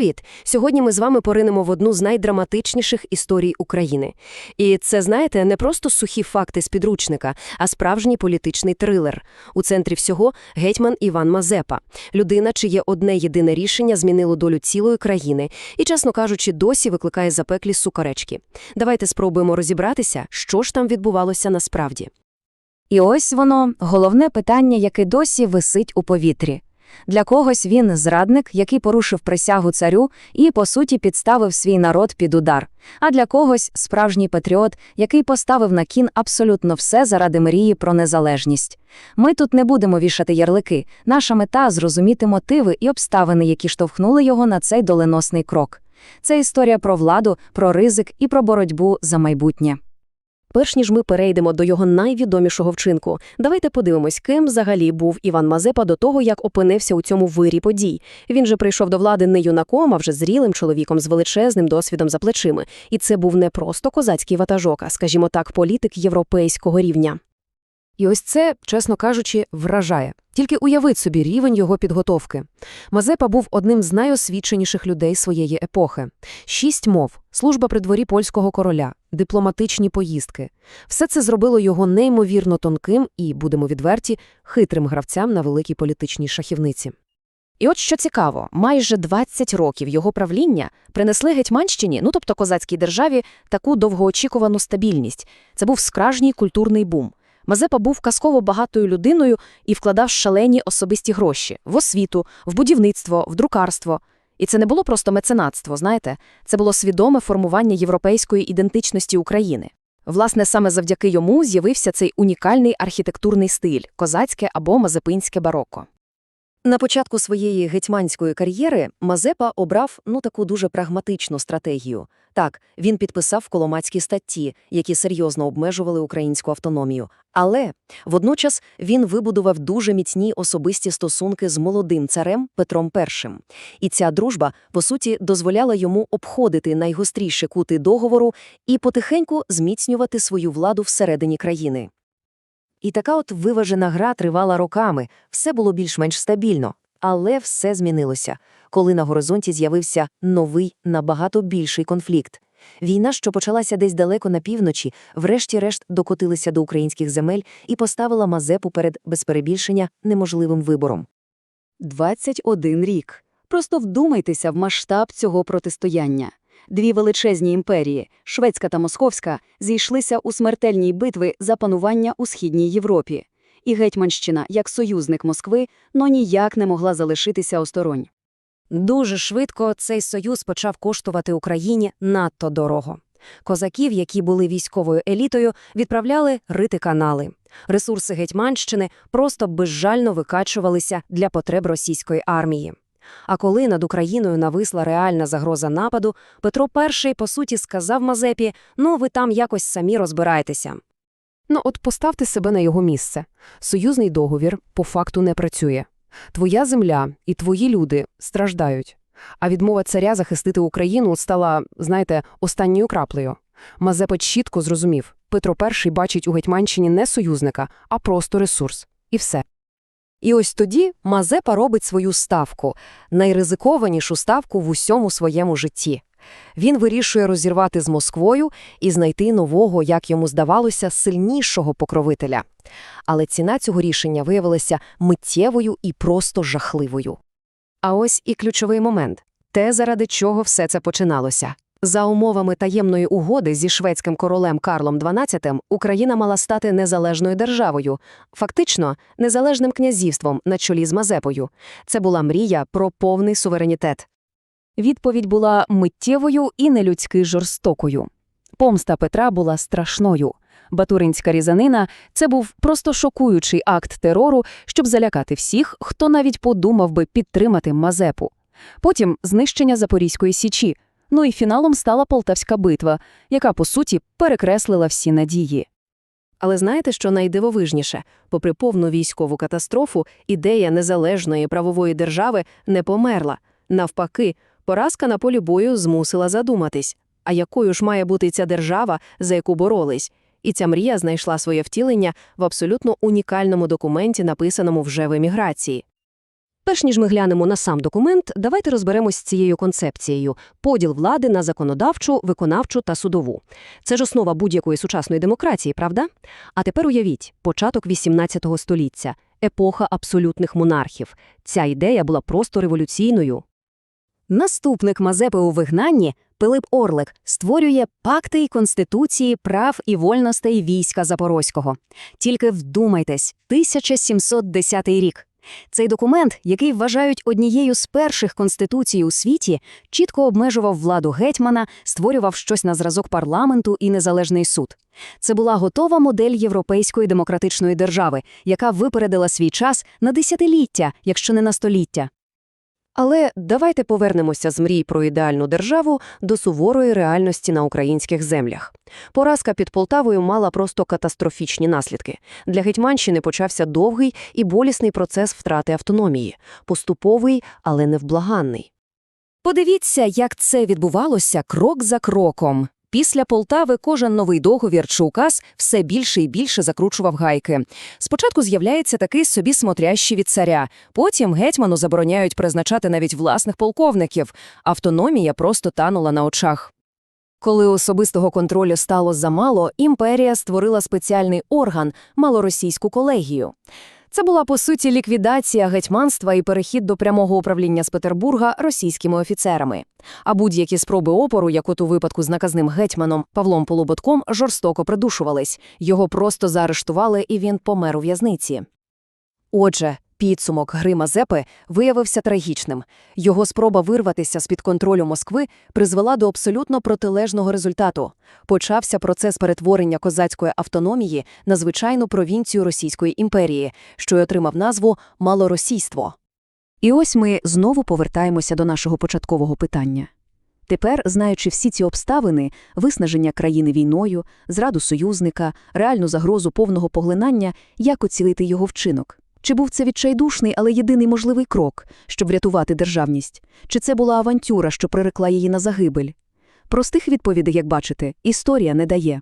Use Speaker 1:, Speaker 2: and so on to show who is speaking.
Speaker 1: Привіт! Сьогодні ми з вами поринемо в одну з найдраматичніших історій України. І це, знаєте, не просто сухі факти з підручника, а справжній політичний трилер. У центрі всього гетьман Іван Мазепа, людина, чиє одне єдине рішення змінило долю цілої країни і, чесно кажучи, досі викликає запеклі сукаречки. Давайте спробуємо розібратися, що ж там відбувалося насправді.
Speaker 2: І ось воно головне питання, яке досі висить у повітрі. Для когось він зрадник, який порушив присягу царю і, по суті, підставив свій народ під удар. А для когось справжній патріот, який поставив на кін абсолютно все заради мрії про незалежність. Ми тут не будемо вішати ярлики. Наша мета зрозуміти мотиви і обставини, які штовхнули його на цей доленосний крок. Це історія про владу, про ризик і про боротьбу за майбутнє.
Speaker 1: Перш ніж ми перейдемо до його найвідомішого вчинку, давайте подивимось, ким взагалі був Іван Мазепа до того, як опинився у цьому вирі подій. Він же прийшов до влади не юнаком, а вже зрілим чоловіком з величезним досвідом за плечима. І це був не просто козацький ватажок, а, скажімо так, політик європейського рівня. І ось це, чесно кажучи, вражає. Тільки уявіть собі рівень його підготовки. Мазепа був одним з найосвіченіших людей своєї епохи. Шість мов, служба при дворі польського короля, дипломатичні поїздки. Все це зробило його неймовірно тонким і, будемо відверті, хитрим гравцям на великій політичній шахівниці. І от що цікаво, майже 20 років його правління принесли Гетьманщині, ну тобто козацькій державі, таку довгоочікувану стабільність. Це був справжній культурний бум. Мазепа був казково багатою людиною і вкладав шалені особисті гроші в освіту, в будівництво, в друкарство. І це не було просто меценатство, знаєте, це було свідоме формування європейської ідентичності України. Власне, саме завдяки йому з'явився цей унікальний архітектурний стиль козацьке або мазепинське бароко. На початку своєї гетьманської кар'єри Мазепа обрав ну таку дуже прагматичну стратегію. Так, він підписав коломацькі статті, які серйозно обмежували українську автономію. Але водночас він вибудував дуже міцні особисті стосунки з молодим царем Петром І. І ця дружба, по суті, дозволяла йому обходити найгостріші кути договору і потихеньку зміцнювати свою владу всередині країни. І така от виважена гра тривала роками, все було більш-менш стабільно. Але все змінилося, коли на горизонті з'явився новий, набагато більший конфлікт. Війна, що почалася десь далеко на півночі, врешті-решт докотилася до українських земель і поставила Мазепу перед, без перебільшення, неможливим вибором.
Speaker 2: 21 рік. Просто вдумайтеся в масштаб цього протистояння. Дві величезні імперії, шведська та московська, зійшлися у смертельній битві за панування у Східній Європі. І Гетьманщина, як союзник Москви, но ніяк не могла залишитися осторонь.
Speaker 1: Дуже швидко цей союз почав коштувати Україні надто дорого. Козаків, які були військовою елітою, відправляли рити канали. Ресурси Гетьманщини просто безжально викачувалися для потреб російської армії. А коли над Україною нависла реальна загроза нападу, Петро І, по суті, сказав Мазепі, ну ви там якось самі розбирайтеся. Ну от поставте себе на його місце. Союзний договір по факту не працює. Твоя земля і твої люди страждають. А відмова царя захистити Україну стала, знаєте, останньою краплею. Мазепа чітко зрозумів, Петро І бачить у Гетьманщині не союзника, а просто ресурс. І все. І ось тоді Мазепа робить свою ставку, найризикованішу ставку в усьому своєму житті. Він вирішує розірвати з Москвою і знайти нового, як йому здавалося, сильнішого покровителя. Але ціна цього рішення виявилася миттєвою і просто жахливою. А ось і ключовий момент те, заради чого все це починалося. За умовами таємної угоди зі шведським королем Карлом XII Україна мала стати незалежною державою, фактично незалежним князівством на чолі з Мазепою. Це була мрія про повний суверенітет. Відповідь була миттєвою і нелюдськи жорстокою. Помста Петра була страшною. Батуринська різанина це був просто шокуючий акт терору, щоб залякати всіх, хто навіть подумав би підтримати Мазепу. Потім знищення Запорізької січі. Ну і фіналом стала Полтавська битва, яка, по суті, перекреслила всі надії. Але знаєте, що найдивовижніше? Попри повну військову катастрофу, ідея незалежної правової держави не померла. Навпаки, поразка на полі бою змусила задуматись, а якою ж має бути ця держава, за яку боролись? І ця мрія знайшла своє втілення в абсолютно унікальному документі, написаному вже в еміграції.
Speaker 3: Перш ніж ми глянемо на сам документ, давайте розберемось з цією концепцією – поділ влади на законодавчу, виконавчу та судову. Це ж основа будь-якої сучасної демократії, правда? А тепер уявіть, початок 18 століття, епоха абсолютних монархів. Ця ідея була просто революційною.
Speaker 1: Наступник Мазепи у вигнанні Пилип Орлик створює пакти й конституції прав і вольностей війська Запорозького. Тільки вдумайтесь, 1710 рік. Цей документ, який вважають однією з перших конституцій у світі, чітко обмежував владу гетьмана, створював щось на зразок парламенту і незалежний суд. Це була готова модель європейської демократичної держави, яка випередила свій час на десятиліття, якщо не на століття.
Speaker 3: Але давайте повернемося з мрій про ідеальну державу до суворої реальності на українських землях. Поразка під Полтавою мала просто катастрофічні наслідки. Для Гетьманщини почався довгий і болісний процес втрати автономії, поступовий, але невблаганний.
Speaker 1: Подивіться, як це відбувалося крок за кроком. Після Полтави кожен новий договір чи указ все більше і більше закручував гайки. Спочатку з'являється такий собі смотрящий від царя, потім гетьману забороняють призначати навіть власних полковників. Автономія просто танула на очах. Коли особистого контролю стало замало, імперія створила спеціальний орган – малоросійську колегію. Це була, по суті, ліквідація гетьманства і перехід до прямого управління з Петербурга російськими офіцерами. А будь-які спроби опору, як от у випадку з наказним гетьманом Павлом Полуботком, жорстоко придушувались. Його просто заарештували, і він помер у в'язниці. Отже, підсумок гри Мазепи виявився трагічним. Його спроба вирватися з-під контролю Москви призвела до абсолютно протилежного результату. Почався процес перетворення козацької автономії на звичайну провінцію Російської імперії, що й отримав назву «малоросійство». І ось ми знову повертаємося до нашого початкового питання. Тепер, знаючи всі ці обставини, виснаження країни війною, зраду союзника, реальну загрозу повного поглинання, як оцілити його вчинок? Чи був це відчайдушний, але єдиний можливий крок, щоб врятувати державність? Чи це була авантюра, що прирекла її на загибель? Простих відповідей, як бачите, історія не дає.